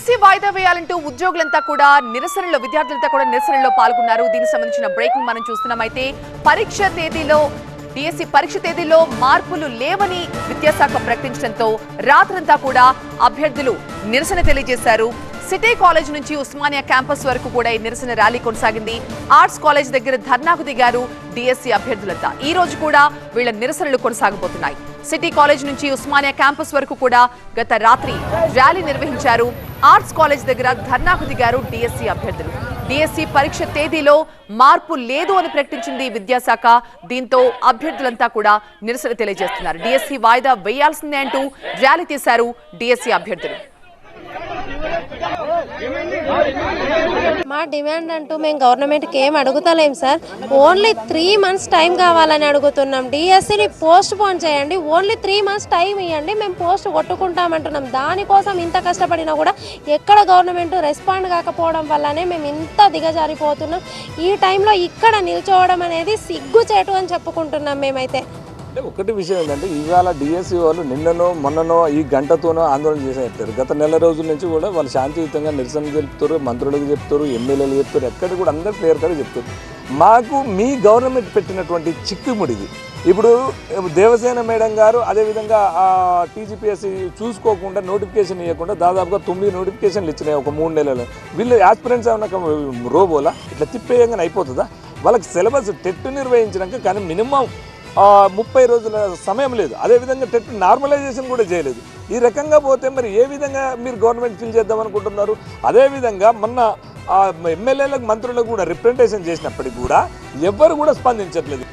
DSC వాయిదా వేయాలంటూ ఉద్యోగులంతా కూడా నిరసనలో విద్యార్థులంతా కూడా నిరసనలో పాల్గొన్నారు. దీనికి సంబంధించిన బ్రేకింగ్ మనం చూస్తున్నాం. అయితే పరీక్ష తేదీలో డిఎస్సి పరీక్ష తేదీలో మార్పులు లేవని విద్యాశాఖ ప్రకటించడంతో రాత్రంతా కూడా అభ్యర్థులు నిరసన తెలియజేశారు. సిటీ కాలేజ్ నుంచి ఉస్మానియా క్యాంపస్ వరకు కూడా ఈ నిరసన ర్యాలీ కొనసాగింది. ఆర్ట్స్ కాలేజ్ దగ్గర ధర్నాకు దిగారు డిఎస్సి అభ్యర్థులంతా. ఈ రోజు కూడా వీళ్ళ నిరసనలు కొనసాగబోతున్నాయి. సిటీ కాలేజ్ నుంచి ఉస్మానియా క్యాంపస్ వరకు కూడా గత రాత్రి ర్యాలీ నిర్వహించారు. ఆర్ట్స్ కాలేజ్ దగ్గర ధర్నాకు దిగారు డిఎస్సి అభ్యర్థులు. డిఎస్సి పరీక్ష తేదీలో మార్పు లేదు అని ప్రకటించింది విద్యాశాఖ. దీంతో అభ్యర్థులంతా కూడా నిరసన తెలియజేస్తున్నారు. డిఎస్సి వాయిదా వేయాల్సిందే అంటూ ర్యాలీ తీశారు డిఎస్సి అభ్యర్థులు. మా డిమాండ్ అంటూ మేము గవర్నమెంట్కి ఏం అడుగుతలేం sir. Only three months time కావాలని అడుగుతున్నాం. డిఎస్సిని పోస్ట్ పోన్ చేయండి. ఓన్లీ త్రీ మంత్స్ టైం ఇవ్వండి మేము పోస్ట్ కొట్టుకుంటామంటున్నాం. దానికోసం ఇంత కష్టపడినా కూడా ఎక్కడ గవర్నమెంట్ రెస్పాండ్ కాకపోవడం వల్లనే మేము ఇంత దిగజారిపోతున్నాం. ఈ టైంలో ఇక్కడ నిల్చోవడం అనేది సిగ్గుచేటు అని చెప్పుకుంటున్నాం మేమైతే. అంటే ఒకటి విషయం ఏంటంటే ఇవాళ డిఎస్సి వాళ్ళు నిన్ననో మొన్ననో ఈ గంటతోనో ఆందోళన చేసి చెప్తారు గత నెల రోజుల నుంచి కూడా వాళ్ళు శాంతియుతంగా నిరసన చెప్తారు మంత్రులకు చెప్తారు ఎమ్మెల్యేలు చెప్తారు ఎక్కడ కూడా అందరు క్లియర్ కట్ చెప్తారు. మాకు మీ గవర్నమెంట్ పెట్టినటువంటి చిక్కుముడిది. ఇప్పుడు దేవసేన మేడం గారు అదేవిధంగా టీజీపీఎస్సీ చూసుకోకుండా నోటిఫికేషన్ ఇవ్వకుండా దాదాపుగా తొమ్మిది నోటిఫికేషన్లు ఇచ్చినాయి ఒక మూడు నెలలు. వీళ్ళు యాస్పిరెంట్స్ ఏమన్నా రోబోలా? ఇట్లా తిప్పేయంగానే అయిపోతుందా? వాళ్ళకి సిలబస్ టెట్ నిర్వహించినాక కానీ మినిమం ముప్పై రోజుల సమయం లేదు. అదేవిధంగా టెట్ నార్మలైజేషన్ కూడా చేయలేదు. ఈ రకంగా పోతే మరి ఏ విధంగా మీరు గవర్నమెంట్ ఫిల్ చేద్దాం అనుకుంటున్నారు? అదేవిధంగా మొన్న ఎమ్మెల్యేలకు మంత్రులకు కూడా రిప్రజెంటేషన్ చేసినప్పటికీ కూడా ఎవ్వరు కూడా స్పందించట్లేదు.